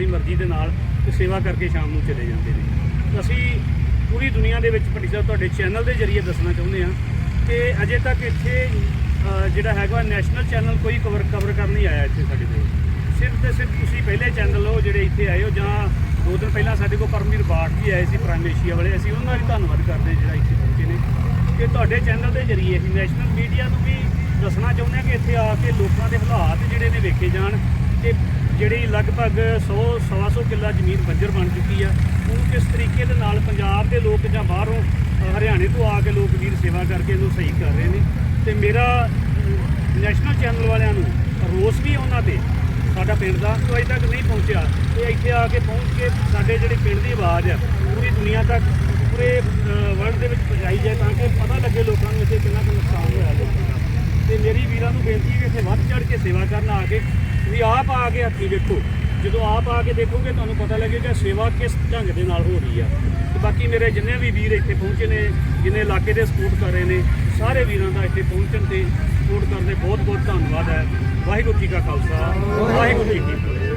ਆਪਣੀ ਮਰਜ਼ੀ ਦੇ ਨਾਲ ਤੇ ਸੇਵਾ ਕਰਕੇ ਸ਼ਾਮ ਨੂੰ ਚਲੇ ਜਾਂਦੇ ਨੇ। ਅਸੀਂ ਪੂਰੀ ਦੁਨੀਆ ਦੇ ਵਿੱਚ ਭੱਟੀ ਸਾਹਿਬ ਤੁਹਾਡੇ ਚੈਨਲ ਦੇ ਜ਼ਰੀਏ ਦੱਸਣਾ ਚਾਹੁੰਦੇ ਹਾਂ ਕਿ ਅਜੇ ਤੱਕ ਇੱਥੇ ਜਿਹੜਾ ਹੈਗਾ ਨੈਸ਼ਨਲ ਚੈਨਲ ਕੋਈ ਕਵਰ ਕਵਰ ਕਰਨ ਨਹੀਂ ਆਇਆ ਇੱਥੇ ਸਾਡੇ ਕੋਲ। ਸਿਰਫ ਤੇ ਸਿਰਫ ਤੁਸੀਂ ਪਹਿਲੇ ਚੈਨਲ ਹੋ ਜਿਹੜੇ ਇੱਥੇ ਆਏ ਹੋ ਜਾਂ ਦੋ ਦਿਨ ਪਹਿਲਾਂ ਸਾਡੇ ਕੋਲ ਪਰਮਵੀਰ ਬਾਠ ਵੀ ਆਏ ਸੀ ਪ੍ਰਾਈਮ ਏਸ਼ੀਆ ਵਾਲੇ, ਅਸੀਂ ਉਹਨਾਂ ਦਾ ਵੀ ਧੰਨਵਾਦ ਕਰਦੇ ਜਿਹੜਾ ਇੱਥੇ ਪਹੁੰਚੇ ਨੇ। ਕਿ ਤੁਹਾਡੇ ਚੈਨਲ ਦੇ ਜ਼ਰੀਏ ਅਸੀਂ ਨੈਸ਼ਨਲ ਮੀਡੀਆ ਨੂੰ ਵੀ ਦੱਸਣਾ ਚਾਹੁੰਦੇ ਹਾਂ ਕਿ ਇੱਥੇ ਆ ਕੇ ਲੋਕਾਂ ਦੇ ਹਾਲਾਤ ਜਿਹੜੇ ਨੇ ਵੇਖੇ ਜਾਣ ਕਿ ਜਿਹੜੀ ਲਗਭਗ 100 ਸਵਾ ਸੌ ਕਿੱਲਾ ਜ਼ਮੀਨ ਬੰਜਰ ਬਣ ਚੁੱਕੀ ਆ। ਉਹ ਕਿਸ ਤਰੀਕੇ ਦੇ ਨਾਲ ਪੰਜਾਬ ਦੇ ਲੋਕ ਜਾਂ ਬਾਹਰੋਂ ਹਰਿਆਣੇ ਤੋਂ ਆ ਕੇ ਲੋਕ ਵੀਰ ਸੇਵਾ ਕਰਕੇ ਇਹਨੂੰ ਸਹੀ ਕਰ ਰਹੇ ਨੇ। ਤੇ ਮੇਰਾ ਨੈਸ਼ਨਲ ਚੈਨਲ ਵਾਲਿਆਂ ਨੂੰ ਰੋਸ ਵੀ ਉਹਨਾਂ ਤੇ। ਸਾਡਾ ਪਿੰਡ ਦਾ ਉਹ ਅਜੇ ਤੱਕ ਨਹੀਂ ਪਹੁੰਚਿਆ। ਤੇ ਇੱਥੇ ਆ ਕੇ ਪਹੁੰਚ ਕੇ ਸਾਡੇ ਜਿਹੜੇ ਪਿੰਡ ਦੀ ਆਵਾਜ਼ ਆ, ਪੂਰੀ ਦੁਨੀਆ ਤੱਕ, ਪੂਰੇ ਵਰਲਡ ਦੇ ਵਿੱਚ ਪਹੁੰਚਾਈ ਜਾਏ ਤਾਂ ਕਿ ਪਤਾ ਲੱਗੇ ਲੋਕਾਂ ਨੂੰ ਇੱਥੇ ਕਿੰਨਾ ਕੁ ਨੁਕਸਾਨ ਹੋਇਆ ਲੋਕਾਂ ਦਾ ਤੇ ਮੇਰੀ ਨੂੰ ਬੇਨਤੀ ਹੈ ਕਿ ਇੱਥੇ ਵੱਧ ਚੜ ਕੇ ਸੇਵਾ ਕਰਨ ਆ ਕੇ ਤੁਸੀਂ ਆਪ ਆ ਕੇ ਹੱਥੀ ਵੇਖੋ ਜਦੋਂ ਆਪ ਆ ਕੇ ਦੇਖੋਗੇ ਤੁਹਾਨੂੰ ਪਤਾ ਲੱਗੇਗਾ ਸੇਵਾ ਕਿਸ ਢੰਗ ਦੇ ਨਾਲ ਹੋ ਰਹੀ ਆ। ਤੇ ਬਾਕੀ ਮੇਰੇ ਜਿੰਨੇ ਵੀ ਵੀਰ ਇੱਥੇ ਪਹੁੰਚੇ ਨੇ, ਜਿੰਨੇ ਇਲਾਕੇ ਦੇ ਸਪੋਰਟ ਕਰ ਰਹੇ ਨੇ, ਸਾਰੇ ਵੀਰਾਂ ਦਾ ਇੱਥੇ ਪਹੁੰਚਣ ਤੇ ਸਪੋਰਟ ਕਰਨ ਦੇ ਬਹੁਤ ਬਹੁਤ ਧੰਨਵਾਦ ਹੈ। ਵਾਹਿਗੁਰੂ ਜੀ ਕਾ ਖਾਲਸਾ, ਵਾਹਿਗੁਰੂ ਜੀ ਕੀ ਫਤਿਹ।